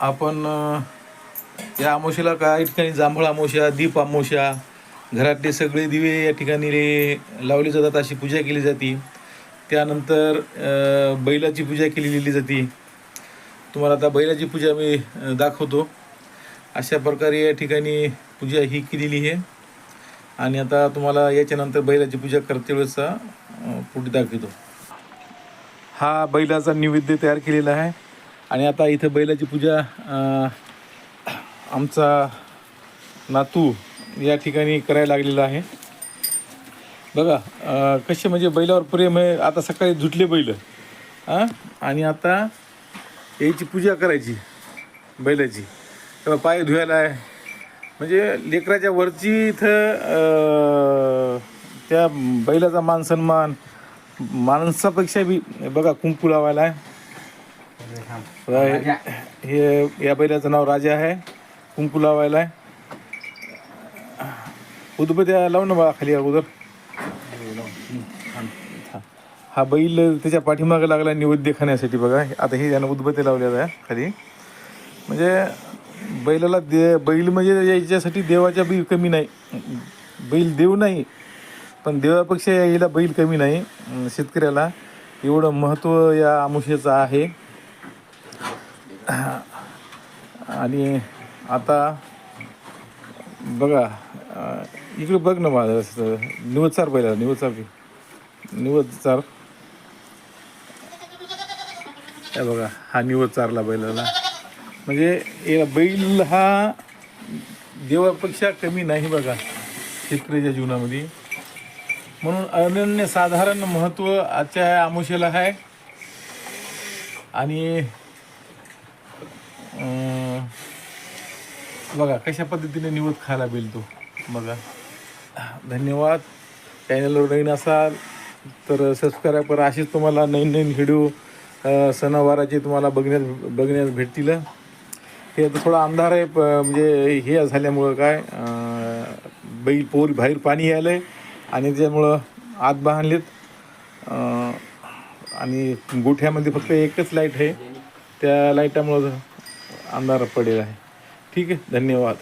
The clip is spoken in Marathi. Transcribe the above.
आपण या अमावस्येला काही ठिकाणी जांभळ आमोशा दीप आमोशा घरातले सगळे दिवे या ठिकाणी रे- लावले जातात अशी पूजा केली जाते. त्यानंतर बैलाची पूजा केलेली जाते. तुम्हाला आता बैलाची पूजा मी दाखवतो. अशा प्रकारे या ठिकाणी पूजा ही केलेली आहे. आणि आता तुम्हाला याच्यानंतर बैलाची पूजा करते वेळेस पुढे दाखवतो. हा बैलाचा नैवेद्य तयार केलेला आहे. आणि आता इथं बैलाची पूजा आमचा नातू या ठिकाणी करायला लागलेला आहे. बघा कसे म्हणजे बैलावर प्रेम आहे. आता सकाळी झुटले बैल हां आणि आता याची पूजा करायची बैलाची. तेव्हा पाय धुवायला आहे. म्हणजे लेकराच्या वरची इथं त्या बैलाचा मान सन्मान माणसापेक्षा बी बघा कुंकू लावायला आहे. बघा, हे या बैलाचं नाव राजा आहे. कुंकू लावायला आहे उदबत्या लावून ना बघा खाली अगोदर. हा. बैल त्याच्या पाठीमागं लागला नैवेद्य खाण्यासाठी बघा. आता हे यानं उदबत्या लावलेलं आहे खाली. म्हणजे बैलाला दे बैल म्हणजे याच्यासाठी देवाच्या बी कमी नाही. बैल देव नाही पण देवापेक्षा याला बैल कमी नाही. शेतकऱ्याला एवढं महत्त्व या आमुष्याचं आहे. आणि आता बघा इकडे बघ ना माझं असं. निवड चार पहिला निवड चार निवड चार. हे बघा हा निवड चारला बैलाला. म्हणजे या बैल हा देवापेक्षा कमी नाही बघा शेतकऱ्याच्या जीवनामध्ये. म्हणून अनन्यसाधारण महत्त्व आजच्या आमुषेला आहे. आणि बघा. कशा पद्धतीने निवड खायला बेल तो? बघा. धन्यवाद. चॅनलवर नवीन असाल तर सबस्क्राईब करा. असेच तुम्हाला नवीन नवीन व्हिडिओ सणावाराचे तुम्हाला बघण्यात बघण्यास भेटतील. हे आता थोडा अंधार आहे प- म्हणजे हे झाल्यामुळं काय बैल पोर बाहेर पाणी यायलं आहे आणि त्यामुळं आत बांधलेत आणि गोठ्यामध्ये फक्त एकच लाइट आहे. त्या लाईटामुळं अंधार पडेल आहे. ठीक आहे धन्यवाद.